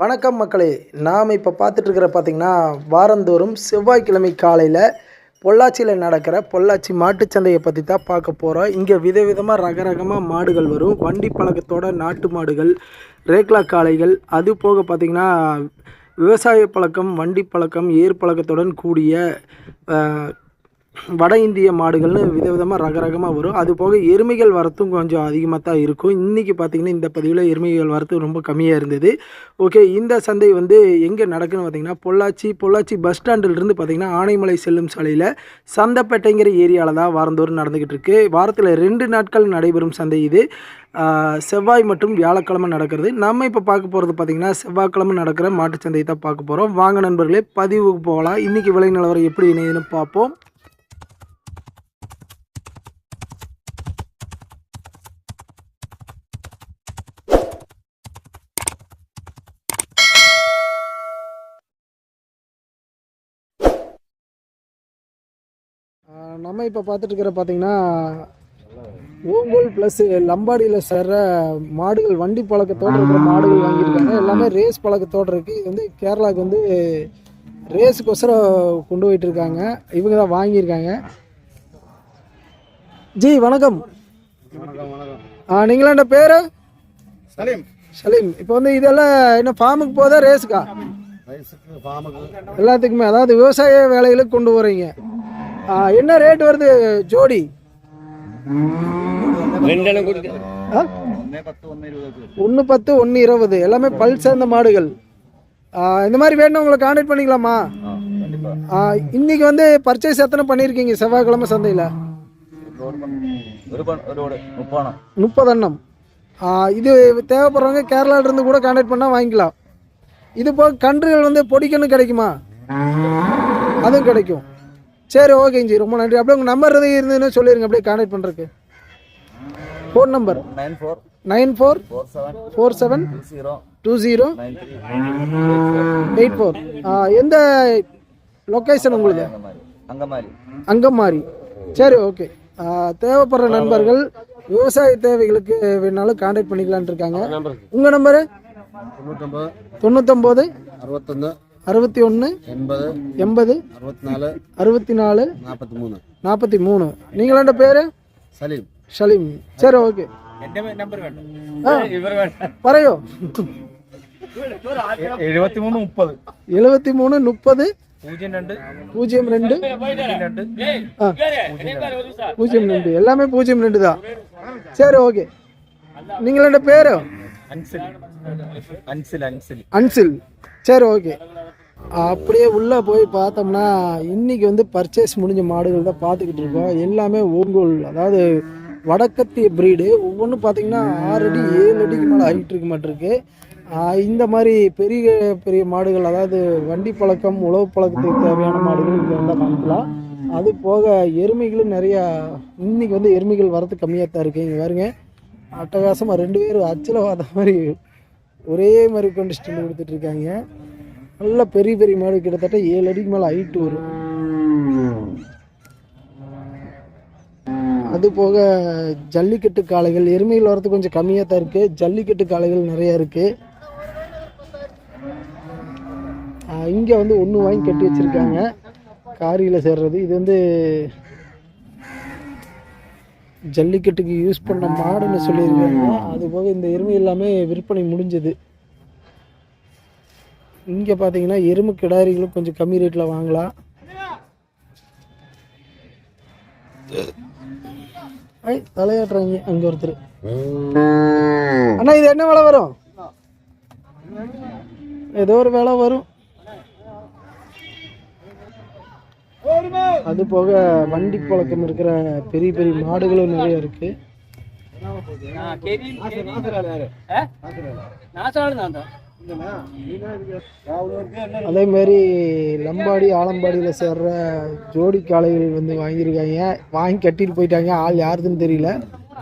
வணக்கம் மக்களே. நாம் இப்போ பார்த்துட்ருக்கிற பார்த்திங்கன்னா வாரந்தோறும் செவ்வாய்க்கிழமை காலையில் பொள்ளாச்சியில் நடக்கிற பொள்ளாச்சி மாட்டுச்சந்தையை பற்றி தான் பார்க்க போகிறோம் இங்கே விதவிதமாக ரகரகமாக மாடுகள் வரும். வண்டி பழக்கத்தோட நாட்டு மாடுகள் ரேக்லா காளைகள் அது போக பார்த்திங்கன்னா விவசாய பழக்கம் வண்டி பழக்கம் ஏர் பழக்கத்துடன் கூடிய வட இந்திய மாடுகள்னு விதவிதமாக ரகரகமாக வரும். அது போக எருமைகள் வரத்தும் கொஞ்சம் அதிகமாக தான் இருக்கும். இன்றைக்கி பார்த்திங்கன்னா இந்த பதிவில் எருமைகள் வரத்து ரொம்ப கம்மியாக இருந்தது. ஓகே இந்த சந்தை வந்து எங்கே நடக்குன்னு பார்த்திங்கன்னா பொள்ளாச்சி பொள்ளாச்சி பஸ் ஸ்டாண்டிலிருந்து பார்த்தீங்கன்னா ஆனைமலை செல்லும் சாலையில் சந்தைப்பேட்டைங்கிற ஏரியாவில் தான் வாரந்தோறும் நடந்துக்கிட்டு இருக்கு. வாரத்தில் ரெண்டு நாட்கள் நடைபெறும் சந்தை இது. செவ்வாய் மற்றும் வியாழக்கிழமை நடக்கிறது. நம்ம இப்போ பார்க்க போகிறது பார்த்திங்கன்னா செவ்வாய்க்கிழமை நடக்கிற மாட்டுச்சந்தையை தான் பார்க்க போகிறோம் வாங்க நண்பர்களே பதிவுக்கு போகலாம். இன்றைக்கி விலை நிலவரம் எப்படி இணையுதுன்னு பார்ப்போம். நம்ம இப்போ பார்த்துட்டு இருக்கிற பார்த்தீங்கன்னா ஓங்கோல் ப்ளஸ் லம்பாடியில் சேர்ற மாடுகள் வண்டி பழக்கத்தோடு இருக்கிற மாடுகள் வாங்கியிருக்காங்க. எல்லாமே ரேஸ் பழக்கத்தோடு இருக்குது இது வந்து கேரளாவுக்கு வந்து ரேஸுக்கொசரம் கொண்டு போயிட்டு இருக்காங்க இவங்க தான் வாங்கியிருக்காங்க. ஜி வணக்கம். ஆ நீங்களாண்ட பேர்? சலீம். சலீம். இப்போ வந்து இதெல்லாம் என்ன ஃபார்முக்கு போதா ரேஸுக்கா எல்லாத்துக்குமே அதாவது விவசாய வேலைகளுக்கு கொண்டு போகிறீங்க என்ன ரேட் வருது ஜோடி? ஒன்று பத்து ஒன்று இருபது. எல்லாமே பல் சேர்ந்த மாடுகள். இந்த மாதிரி வேணும் உங்களை கான்டாக்ட் பண்ணிக்கலாமா? இன்னைக்கு வந்து பர்ச்சேஸ் எத்தனை பண்ணியிருக்கீங்க செவ்வாய்க்கிழமை சந்தையில்? முப்பது எண்ணம் ஆ, இது தேவைப்படுறவங்க கேரளால இருந்து கூட கான்டாக்ட் பண்ணால் வாங்கிக்கலாம். இது போக கன்றுகள் வந்து பொடிக்கணும் கிடைக்குமா? அதுவும் கிடைக்கும். சரி ஓகேங்க ஜி ரொம்ப நன்றி. அப்படியே உங்கள் நம்பர் எதுவும் இருந்ததுன்னு சொல்லிடுங்க அப்படியே கான்டாக்ட் பண்ணுறதுக்கு phone number nine four nine four four seven two zero eight four. எந்த லொக்கேஷன் உங்களுக்கு? அங்கமாரி சரி ஓகே தேவைப்படுற நண்பர்கள் விவசாய தேவைகளுக்கு வேணாலும் கான்டாக்ட் பண்ணிக்கலான்ட்டு இருக்காங்க. உங்கள் நம்பரு தொண்ணூத்தொம்போது அறுபத்தொன்று அறுபத்தி ஒன்று எண்பது எண்பது அறுபத்தி நாலு அறுபத்தி நாலு நாற்பத்தி மூணு நாற்பத்தி மூணு நீங்களாண்ட பேர் சலீம் ഷലീം சரி ஓகே നമ്പർ വേണ്ട ആ പറയോ എഴുപത്തി മൂന്ന് മുപ്പത് எழுபத்தி மூணு முப்பது പൂജ്യം രണ്ട് பூஜ்ஜியம் ரெண்டு രണ്ട് ஆ பூஜ்ஜியம் ரெண்டு எல்லாமே பூஜ்ஜியம் ரெண்டு தான் சரி ஓகே நீங்களோட பேரு അൻസിൽ അൻസിൽ അൻസിൽ அன்சில் சரி ஓகே அப்படியே உள்ளே போய் பார்த்தோம்னா இன்னைக்கு வந்து பர்ச்சேஸ் முடிஞ்ச மாடுகள் தான் பார்த்துக்கிட்டு இருக்கோம். எல்லாமே ஓங்கோல் அதாவது வடக்கத்திய பிரீடு ஒவ்வொன்றும் பார்த்தீங்கன்னா ஆறு அடி ஏழு அடிக்கு மேலே ஹைட் இருக்க மாட்டிருக்கு. இந்த மாதிரி பெரிய பெரிய மாடுகள் அதாவது வண்டி பழக்கம் உழவு பழக்கத்துக்கு தேவையான மாடுகள் இங்கே வந்தால் வாங்கிக்கலாம். அது போக எருமைகளும் நிறையா இன்னைக்கு வந்து எருமைகள் வரது கம்மியாக தான் இருக்குது இங்கே பாருங்க. அட்டகாசமாக ரெண்டு பேரும் அச்சில் வாத மாதிரி ஒரே மாதிரி கொண்டு ஸ்டில் கொடுத்துட்ருக்காங்க இருக்காங்க. நல்ல பெரிய பெரிய மாடு கிட்டத்தட்ட ஏழு அடிக்கு மேலே ஹைட்டு வரும். அது போக ஜல்லிக்கட்டு காளைகள் எருமைகள் வரது கொஞ்சம் கம்மியாக தான் இருக்குது ஜல்லிக்கட்டு காளைகள் நிறையா இருக்குது இங்கே வந்து ஒன்று வாங்கி கட்டி வச்சுருக்காங்க. காரியில் சேர்றது. இது வந்து ஜல்லிக்கட்டுக்கு யூஸ் பண்ண மாடுன்னு சொல்லியிருக்காங்க. அது போக இந்த எருமை எல்லாமே விற்பனை முடிஞ்சது. இங்கே பார்த்தீங்கன்னா எருமை கிடாரிகளும் கொஞ்சம் கம்மி ரேட்டில் வாங்கலாம். ஐ தலையாட்டுறாங்க அங்கே ஒருத்தர். அண்ணா இது என்ன விலை வரும்? ஏதோ ஒரு வேலை வரும். அது போக வண்டி பழக்கம் இருக்கிற பெரிய பெரிய மாடுகளும் நிறைய இருக்கு. அதே மாதிரி லம்பாடி ஆலம்பாடியில் சேர்ற ஜோடி காளைகள் வந்து வாங்கியிருக்காங்க. வாங்கி கட்டிட்டு போயிட்டாங்க. ஆள் யாருதுன்னு தெரியல.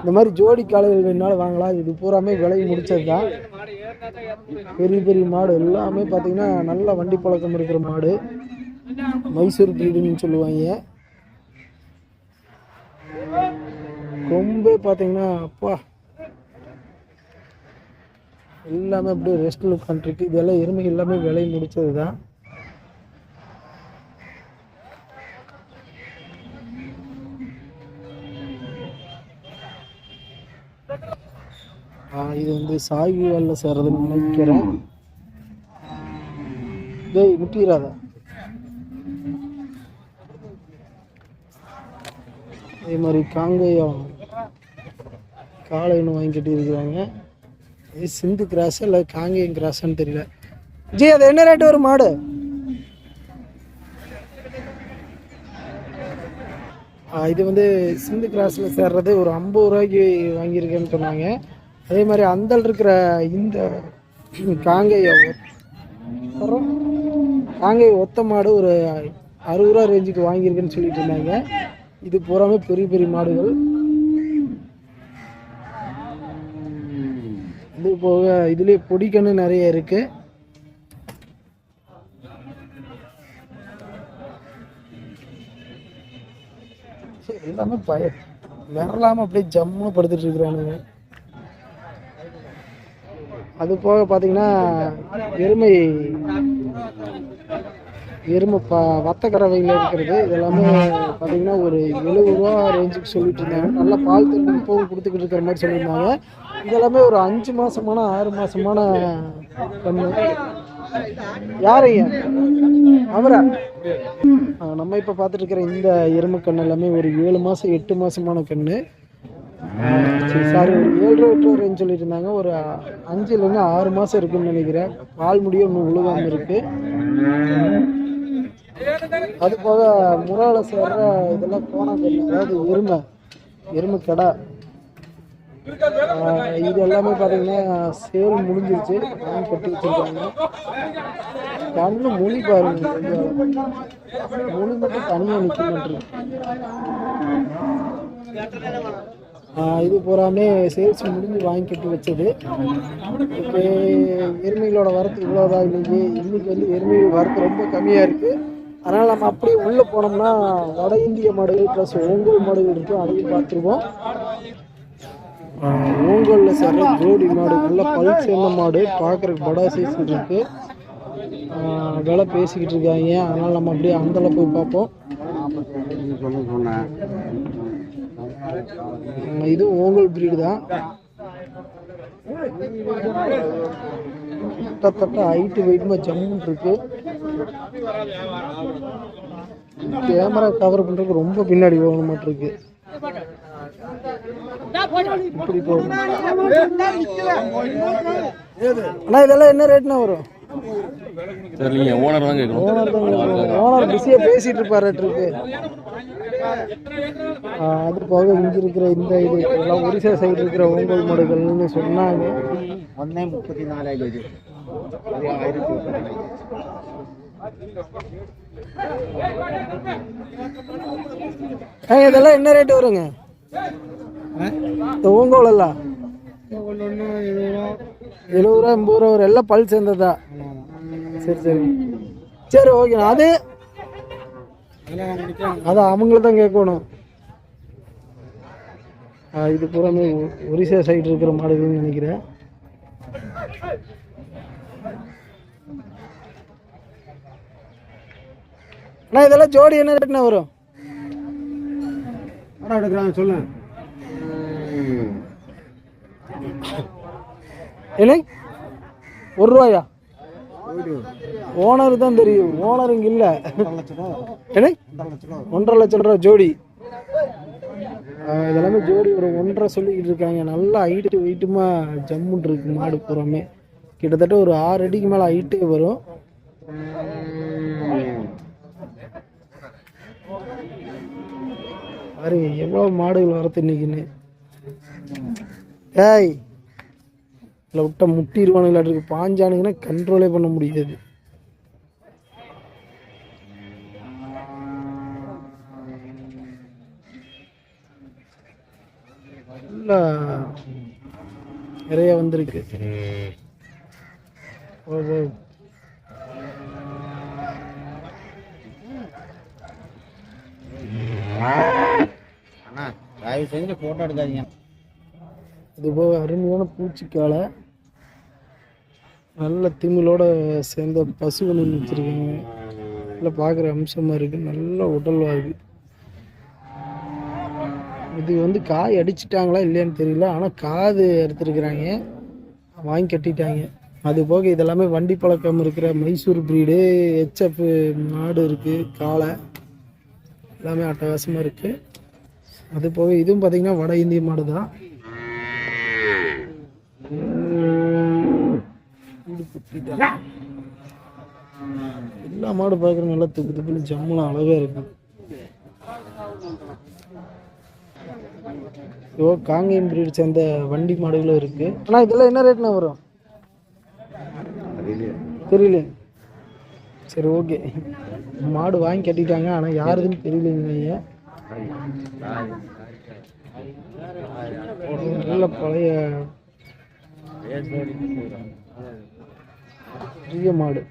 இந்த மாதிரி ஜோடி காளைகள் வேணாலும் வாங்கலாம். இது பூராமே விலை முடிச்சது தான் பெரிய பெரிய மாடு எல்லாமே பார்த்தீங்கன்னா நல்ல வண்டி பழக்கம் இருக்கிற மாடு. மைசூர் பிரீடுன்னு சொல்லுவாங்க. கொம்பே பார்த்தீங்கன்னா அப்பா எல்லாமே அப்படியே ரெஸ்ட் லுக் பண்ணிருக்கு இதெல்லாம் எருமை எல்லாமே விலை முடிச்சது தான் இது வந்து சாகி வேலை சேர்றதுன்னு நினைக்கிறேன். டேய் முட்டிடாத அதே மாதிரி காங்கேயம். காளை ஒன்று வாங்கி கட்டியிருக்கிறாங்க. சிந்து கிராஸ் இல்லை காங்கேயம் கிராஸான்னு தெரியல. ஜி அது என்ன ரேட்டு வரும் மாடு? இது வந்து சிந்து கிராஸில் சேர்றது ஒரு ஐம்பது ரூபாய்க்கு வாங்கியிருக்கேன்னு சொன்னாங்க. அதே மாதிரி அந்தல் இருக்கிற இந்த காங்கேய அப்புறம் காங்கேய ஒத்த மாடு ஒரு அறுபது ரூபா ரேஞ்சுக்கு வாங்கியிருக்கேன்னு சொல்லிட்டு இருந்தாங்க. இது பூராமே பெரிய பெரிய மாடுகள். இது போக இதுலேயே பொடிக்கன்று நிறைய இருக்கு. சரி, எல்லாமே பய விரலாம அப்படியே ஜம்முன்னு படுத்துட்டு இருக்கிறானுங்க. அது போக பார்த்தீங்கன்னா எருமை எருமை ப வத்த இருக்கிறது. இதெல்லாமே பார்த்தீங்கன்னா ஒரு எழுபது ரூபா ரேஞ்சுக்கு சொல்லிட்டு இருந்தாங்க. நல்லா பால் தண்ணி போக கொடுத்துக்கிட்டு இருக்கிற மாதிரி சொல்லியிருந்தாங்க. இதெல்லாமே ஒரு அஞ்சு மாசமான ஆறு மாசமான கண்ணு. யாரையா அவரா? நம்ம இப்போ பார்த்துட்டு இருக்கிற இந்த எருமை கண்ணு எல்லாமே ஒரு ஏழு மாதம் எட்டு மாசமான கண்ணு. சரி சாரி ஒரு ஏழு எட்டு ரேஞ்ச் சொல்லிட்டு இருந்தாங்க. ஒரு அஞ்சுலேருந்து ஆறு மாதம் இருக்குன்னு நினைக்கிறேன். பால் முடிய இன்னும் உழுகாமல் இருக்கு. அது போக முறால சேர்ற இதெல்லாம் போனா அதாவது எருமை. எருமை கடை. இது எல்லாமே பார்த்தீங்கன்னா சேல் முடிஞ்சிருச்சு. வாங்கி கட்டி வச்சிருக்காங்க. கண்ணு மொழி பாருங்க. மொழி மட்டும் தனியாக நிற்க இது பூராமே சேல்ஸ் முடிஞ்சு வாங்கி கட்டி வச்சது. ஓகே எருமைகளோட வரத்து இவ்வளோதான் இன்னைக்கு இன்னைக்கு வந்து எருமைகள் வரத்து ரொம்ப கம்மியாக இருக்குது அதனால் நம்ம அப்படியே உள்ளே போனோம்னா வட இந்திய மாடுகள் ப்ளஸ் ஓங்கோல் மாடுகள் இருக்குது அதையும் பார்த்துருவோம். ஓங்கோலில் சேர்ற ஜோடி மாடு நல்ல பல் சேர்ந்த மாடு. பார்க்குறக்கு படா சைஸ் இருக்கு. ஆஹ் விலை பேசிக்கிட்டு இருக்காங்க. அதனால் நம்ம அப்படியே அந்தல போய் பார்ப்போம். இது ஓங்கல் பிரீடு தான். கிட்டத்தட்ட ஹைட்டு வெயிட்டுமா ஜம்முன்னு இருக்கு. கேமரா கவர் பண்ணுறதுக்கு ரொம்ப பின்னாடி போகணும் மாட்டிருக்கு. அண்ணா இதெல்லாம் என்ன ரேட்னா வரும்? தெரியலீங்க ஓனர் தான் கேட்கணும். ஓனர் தான் ஓனர் பிஸியா பேசிட்டு இருப்பாரு இருக்கு. அது போக இங்க இருக்கிற இந்த இது எல்லாம் ஒரிசா சைடு இருக்கிற ஓங்கல் மாடுகள்னு சொன்னாங்க. ஒன்னே முப்பத்தி நாலாயிரம் இது ஆயிரத்தி இதெல்லாம் என்ன ரேட் வருங்க? ஓங்கோல் எல்லாம் எழுபது ரூபா எண்பது ரூபா வரும். எல்லாம் பல் சேர்ந்ததா? சரி சரி. சரி ஓகே அது? அதான் அவங்கள தான் கேட்கணும். இது பூராமே ஒரிசா சைடு இருக்கிற மாடுகள்னு நினைக்கிறேன். அண்ணா இதெல்லாம் ஜோடி என்ன ரேட்னா வரும்? எடுக்கிறாங்க? சொல்லு என்ன? ஒரு ரூபாயா? ஓனர் தான் தெரியும். ஓனர் இங்க இல்ல. என்ன? ஒன்றரை லட்சம் ரூபா ஜோடி. இதெல்லாமே ஜோடி ஒரு ஒன்றரை சொல்லிக்கிட்டு இருக்காங்க. நல்லா ஹைட்டு வெயிட்டுமா ஜம்முன்னு இருக்கு மாடு பூராமே கிட்டத்தட்ட ஒரு ஆறு அடிக்கு மேலே ஹைட்டே வரும். பாருங்க எவ்வளோ மாடுகள் வரது இன்னைக்குன்னு ஏய் இல்லை விட்ட முட்டிடுவானுங்களாட்டு பாஞ்சானுங்கன்னா கண்ட்ரோலே பண்ண முடியாது. நிறைய வந்திருக்கு. ஓ ஓ அண்ணா தயவு செஞ்சு ஃபோட்டோ எடுக்காதீங்க. இது போக அருமையான பூச்சிக்காலை நல்ல திமிழோட சேர்ந்த பசு ஒன்று வச்சுருக்காங்க. நல்லா பார்க்குற அம்சமாக இருக்குது நல்ல உடல்வாக இருக்குது இது வந்து காய் அடிச்சிட்டாங்களா இல்லையான்னு தெரியல. ஆனால் காது எடுத்துருக்குறாங்க வாங்கி கட்டிட்டாங்க. அது போக இதெல்லாமே வண்டி பழக்கம் இருக்கிற மைசூர் ப்ரீடு ஹெச்எஃப் மாடு இருக்குது காளை. எல்லாமே அட்டகாசமாக இருக்குது அது போக இதுவும் பார்த்தீங்கன்னா வட இந்திய மாடு தான் எல்லா மாடு பார்க்குற நல்லா துப்பு துப்புன்னு ஜம்முலாம் அழகாக இருக்கும். ஓ காங்கேயம் பிரீடு சேர்ந்த வண்டி மாடுகளும் இருக்கு. ஆனால் இதெல்லாம் என்ன ரேட்னா வரும்? தெரியல. சரி ஓகே மாடு வாங்கி கட்டிட்டாங்க ஆனால் யாருதுன்னு தெரியலைங்க நல்ல பழைய பெரிய மாடு.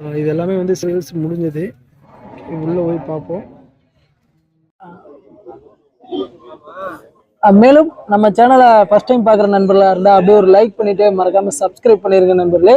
இதெல்லாமே இது எல்லாமே வந்து சேல்ஸ் முடிஞ்சது. உள்ளே போய் பார்ப்போம். மேலும் நம்ம சேனலை ஃபஸ்ட் டைம் பார்க்குற நண்பர்களாக இருந்தால் அப்படியே ஒரு லைக் பண்ணிவிட்டு மறக்காமல் சப்ஸ்கிரைப் பண்ணியிருக்க நண்பர்களே.